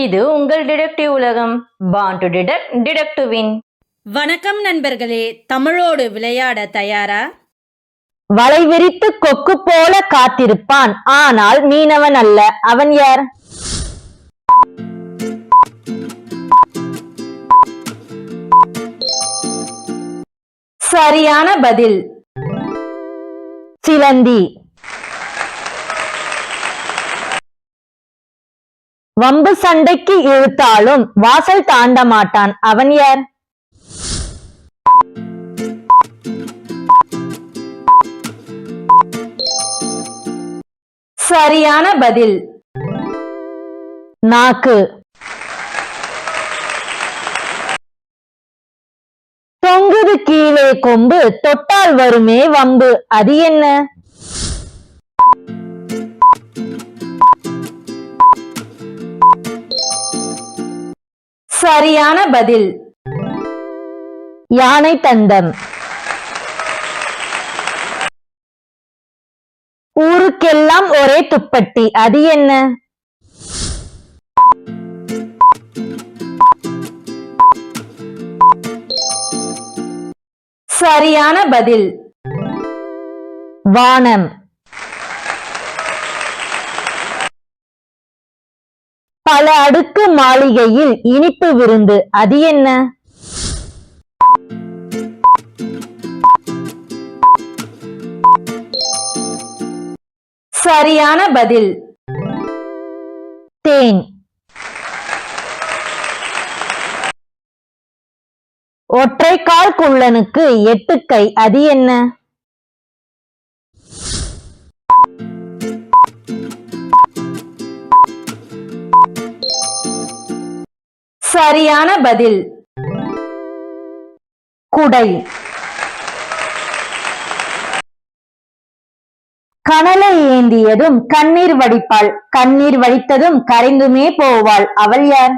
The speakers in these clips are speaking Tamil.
இது உங்கள் டிடெக்டிவ் உலகம். Born to detect detect to win வணக்கம் நண்பர்களே தமிழோடு விளையாட தயாரா? வலை விரித்து கொக்கு போல காத்திருப்பான். ஆனால் மீனவன் அல்ல. அவன் யார்? சரியான பதில். சிலந்தி. வம்பு சண்டைக்கு இழுத்தாலும் வாசல் தாண்ட மாட்டான். அவன் யார்? சரியான பதில். நாக்கு. தொங்குது கீழே கொம்பு தொட்டால் வருமே வம்பு. அது என்ன? சரியான பதில். யானை தந்தம் ஊருக்கெல்லாம் ஒரே துப்பட்டி. அது என்ன? சரியான பதில். வானம் பல அடுக்கு மாளிகையில் இனிப்பு விருந்து. அது என்ன? சரியான பதில். தேன். ஒற்றைக்கால் குள்ளனுக்கு எட்டு கை. அது என்ன? சரியான பதில். குடை. கனலை ஏந்தியதும் கண்ணீர் வடிப்பாள். கண்ணீர் வடித்ததும் கரைந்துமே போவாள். அவள் யார்?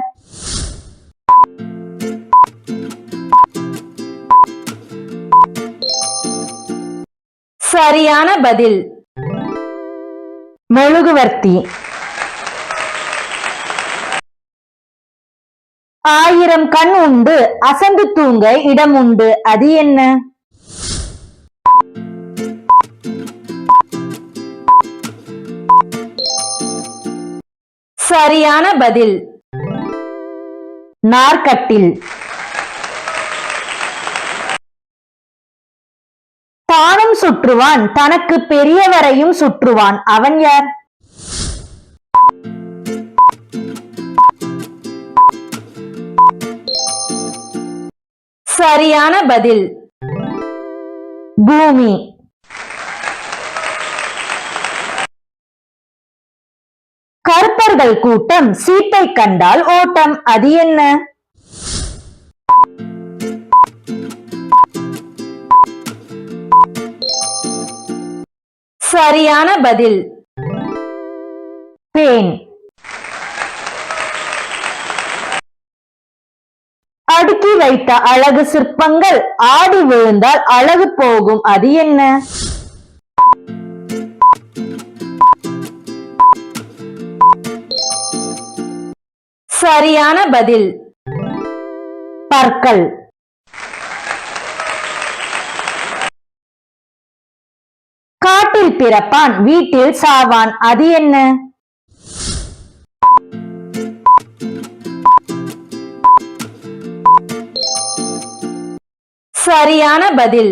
சரியான பதில். மெழுகுவர்த்தி. ஆயிரம் கண் உண்டு அசந்து தூங்க இடம் உண்டு. அது என்ன? சரியான பதில். நார்கட்டில் தானும் சுற்றுவான் தனக்கு பெரியவரையும் சுற்றுவான். அவன் யார்? சரியான பதில். பூமி. கருப்பர்கள் கூட்டம் சீட்டை கண்டால் ஓட்டம். அது என்ன? சரியான பதில். பேன் அடுக்கி வைத்த அழகு சிற்பங்கள். ஆடி விழுந்தால் அழகு போகும். அது என்ன? சரியான பதில். பற்கள். காட்டில் பிறப்பான் வீட்டில் சாவான். அது என்ன? சரியான பதில்.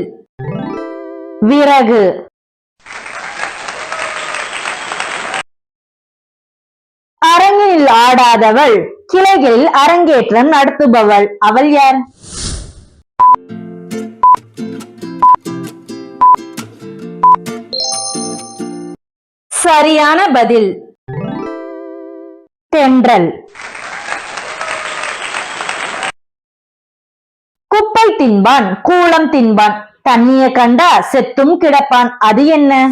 விறகு. அரங்கில் ஆடாதவள் கிளைகளில் அரங்கேற்றம் நடத்துபவள். அவள் யார்? சரியான பதில். தென்றல். தின்பான் கூளம் தின்பான். தண்ணிய கண்டா செத்தும் கிடப்பான். அது என்ன?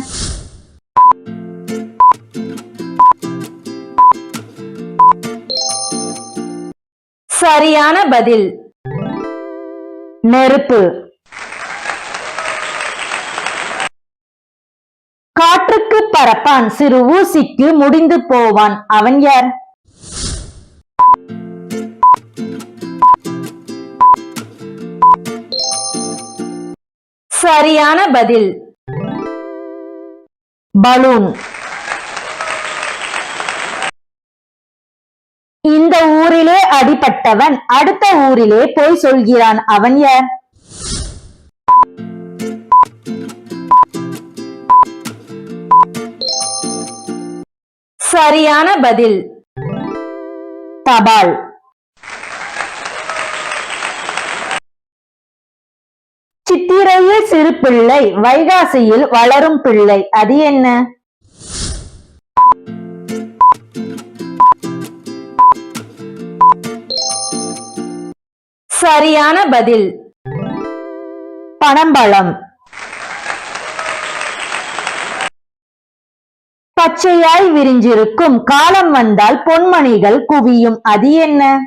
சரியான பதில். நெருப்பு. காற்றுக்கு பறப்பான். சிறு ஊசிக்கு முடிந்து போவான். அவன் யார்? சரியான பதில். பலூன். இந்த ஊரிலே அடிபட்டவன் அடுத்த ஊரிலே போய் சொல்கிறான். அவன் யார்? சரியான பதில். தபால். சிறு பிள்ளை வைகாசியில் வளரும் பிள்ளை. அது என்ன? சரியான பதில். பனம்பழம். பச்சையாய் விரிஞ்சிருக்கும் காலம் வந்தால் பொன்மணிகள் குவியும். அது என்ன?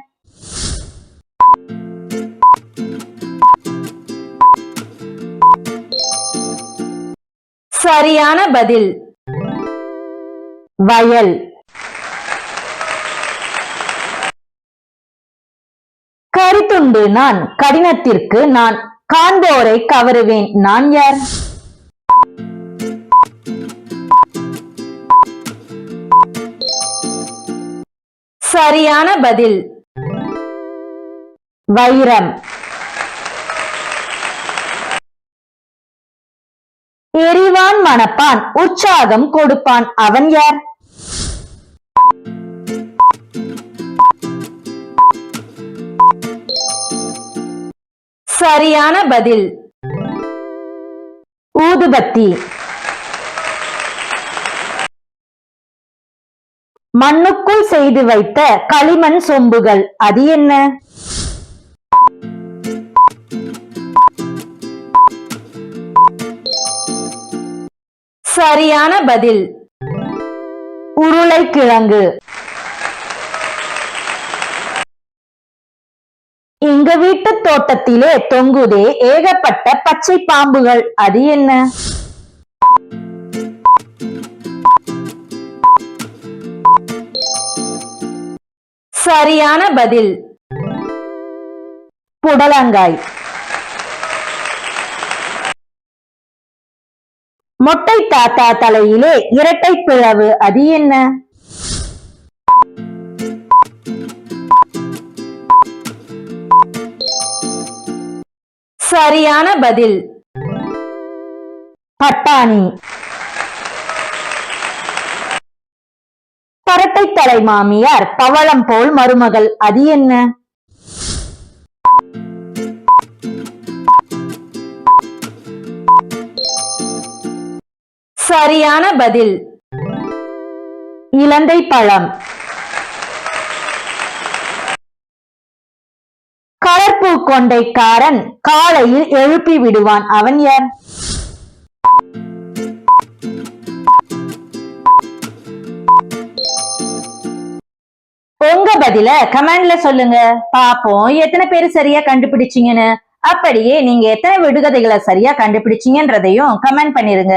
சரியான பதில். வயல். கருத்துண்டு நான் கடினத்திற்கு நான் காண்போரை கவருவேன். நான் யார்? சரியான பதில். வைரம். எரிவான் மணப்பான் உற்சாகம் கொடுப்பான். அவன் யார்? சரியான பதில். ஊதுபத்தி. மண்ணுக்குள் செய்து வைத்த களிமண் சொம்புகள் அது என்ன? சரியான பதில். உருளைக்கிழங்கு. எங்க வீட்டு தோட்டத்திலே தொங்குதே ஏகப்பட்ட பச்சை பாம்புகள். அது என்ன? சரியான பதில். புடலங்காய். மொட்டை தாத்தா தலையிலே இரட்டை பிளவு அது என்ன? சரியான பதில். பட்டாணி. பரட்டை தலை மாமியார் பவளம் போல் மருமகள் அது என்ன? சரியான பதில். இலந்தை பழம். கலர்பூ கொண்டைக்காரன் காலையில் எழுப்பி விடுவான். அவன் யார்? உங்க பதில கமெண்ட்ல சொல்லுங்க. பாப்போம் எத்தனை பேர் சரியா கண்டுபிடிச்சீங்கன்னு. அப்படியே நீங்க எத்தனை விடுகதைகளை சரியா கண்டுபிடிச்சீங்கன்றதையும் கமெண்ட் பண்ணிருங்க.